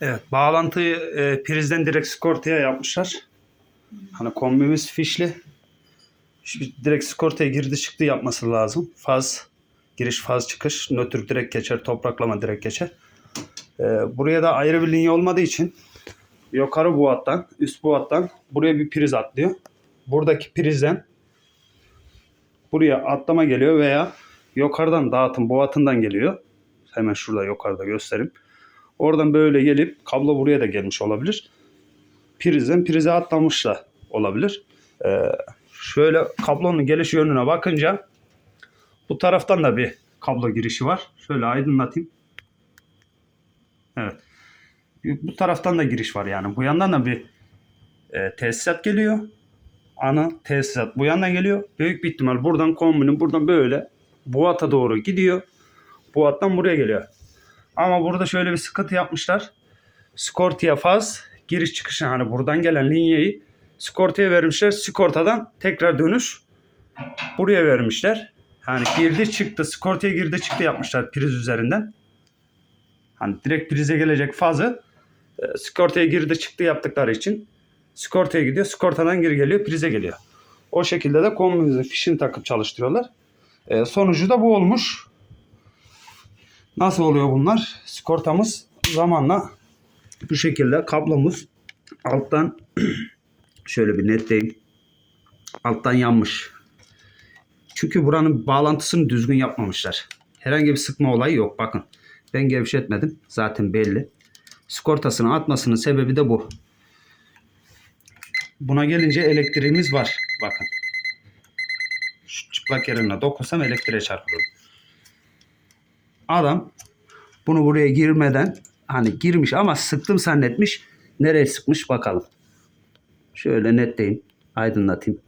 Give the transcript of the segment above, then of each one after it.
Evet, bağlantıyı e, prizden direkt skortaya yapmışlar. Hani kombimiz fişli. Şimdi direkt skortaya girdi çıktı yapması lazım. Faz, giriş faz çıkış, nötr direkt geçer, topraklama direkt geçer. E, buraya da ayrı bir linye olmadığı için yukarı bu hattan, üst bu hattan buraya bir priz atlıyor. Buradaki prizden buraya atlama geliyor veya yukarıdan dağıtım bu hattından geliyor. Hemen şurada yukarıda göstereyim. Oradan böyle gelip kablo buraya da gelmiş olabilir. Prizden prize atlamış da olabilir. Ee, şöyle kablonun geliş yönüne bakınca bu taraftan da bir kablo girişi var. Şöyle aydınlatayım. Evet. Bu taraftan da giriş var yani. Bu yandan da bir e, tesisat geliyor. Ana tesisat bu yandan geliyor. Büyük bir ihtimal buradan kombinin buradan böyle bu hata doğru gidiyor. Bu hattan buraya geliyor. Ama burada şöyle bir sıkıntı yapmışlar. Skortiya faz giriş çıkışı hani buradan gelen linyeyi Skorta'ya vermişler. Skorta'dan tekrar dönüş buraya vermişler. Hani girdi çıktı. Skorta'ya girdi çıktı yapmışlar priz üzerinden. Hani direkt prize gelecek fazı e, Skorta'ya girdi çıktı yaptıkları için Skorta'ya gidiyor. Skorta'dan geri geliyor prize geliyor. O şekilde de kombimizin fişini takıp çalıştırıyorlar. E, sonucu da bu olmuş. Nasıl oluyor bunlar? Skortamız zamanla bu şekilde kablomuz alttan şöyle bir netleyeyim. Alttan yanmış. Çünkü buranın bağlantısını düzgün yapmamışlar. Herhangi bir sıkma olayı yok. Bakın ben gevşetmedim. Zaten belli. Skortasını atmasının sebebi de bu. Buna gelince elektriğimiz var. Bakın. Şu çıplak yerine dokunsam elektriğe çarpılır. Adam bunu buraya girmeden hani girmiş ama sıktım zannetmiş. Nereye sıkmış bakalım. Şöyle netleyeyim. Aydınlatayım.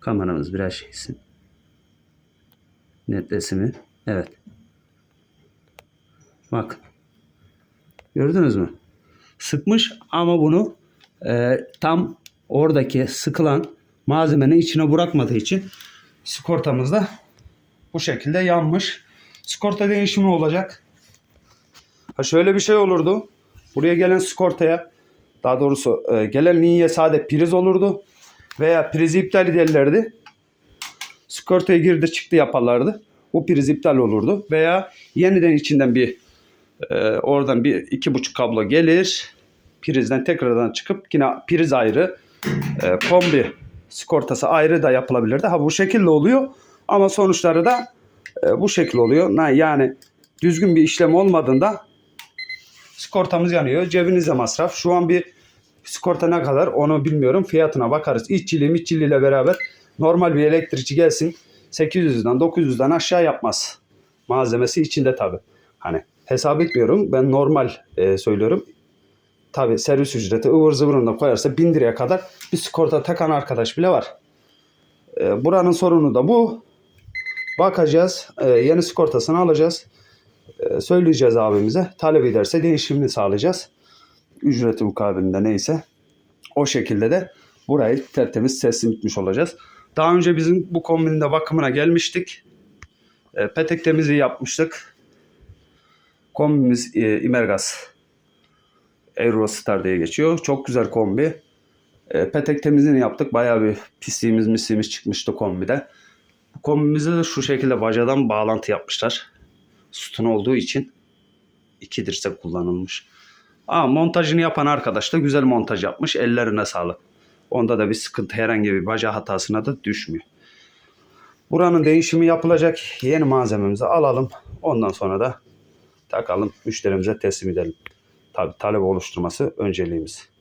Kameramız biraz şeysin. Netlesin mi? Evet. Bak. Gördünüz mü? Sıkmış ama bunu e, tam oradaki sıkılan malzemenin içine bırakmadığı için sigortamızda bu şekilde yanmış. Skorta değişimi olacak. Ha şöyle bir şey olurdu. Buraya gelen skortaya daha doğrusu e, gelen linye sade priz olurdu. Veya prizi iptal ederlerdi. Skortaya girdi çıktı yaparlardı. Bu priz iptal olurdu. Veya yeniden içinden bir e, oradan bir iki buçuk kablo gelir. Prizden tekrardan çıkıp yine priz ayrı e, kombi sigortası ayrı da yapılabilirdi. Ha bu şekilde oluyor ama sonuçları da e, bu şekil oluyor. Yani düzgün bir işlem olmadığında sigortamız yanıyor. Cebinize masraf. Şu an bir sigorta ne kadar onu bilmiyorum. Fiyatına bakarız. İşçiliği mitçiliğiyle beraber normal bir elektrikçi gelsin 800'den 900'den aşağı yapmaz. Malzemesi içinde tabi. Hani hesap etmiyorum. Ben normal e, söylüyorum. Tabi servis ücreti ıvır zıvırını koyarsa 1000 liraya kadar bir sigorta takan arkadaş bile var. E, buranın sorunu da bu. Bakacağız. E, yeni sigortasını alacağız. E, söyleyeceğiz abimize. Talep ederse değişimini sağlayacağız. Ücreti mukabilinde neyse. O şekilde de burayı tertemiz teslim etmiş olacağız. Daha önce bizim bu kombinin de bakımına gelmiştik. E, petek temizliği yapmıştık. Kombimiz e, Imergas Eurostar diye geçiyor. Çok güzel kombi. E, petek temizliğini yaptık. Bayağı bir pisliğimiz misliğimiz çıkmıştı kombide. Kombimize de şu şekilde bacadan bağlantı yapmışlar. Sütun olduğu için iki dirsek kullanılmış. Aa, montajını yapan arkadaş da güzel montaj yapmış. Ellerine sağlık. Onda da bir sıkıntı herhangi bir baca hatasına da düşmüyor. Buranın değişimi yapılacak. Yeni malzememizi alalım. Ondan sonra da takalım müşterimize teslim edelim. Tabi talep oluşturması önceliğimiz.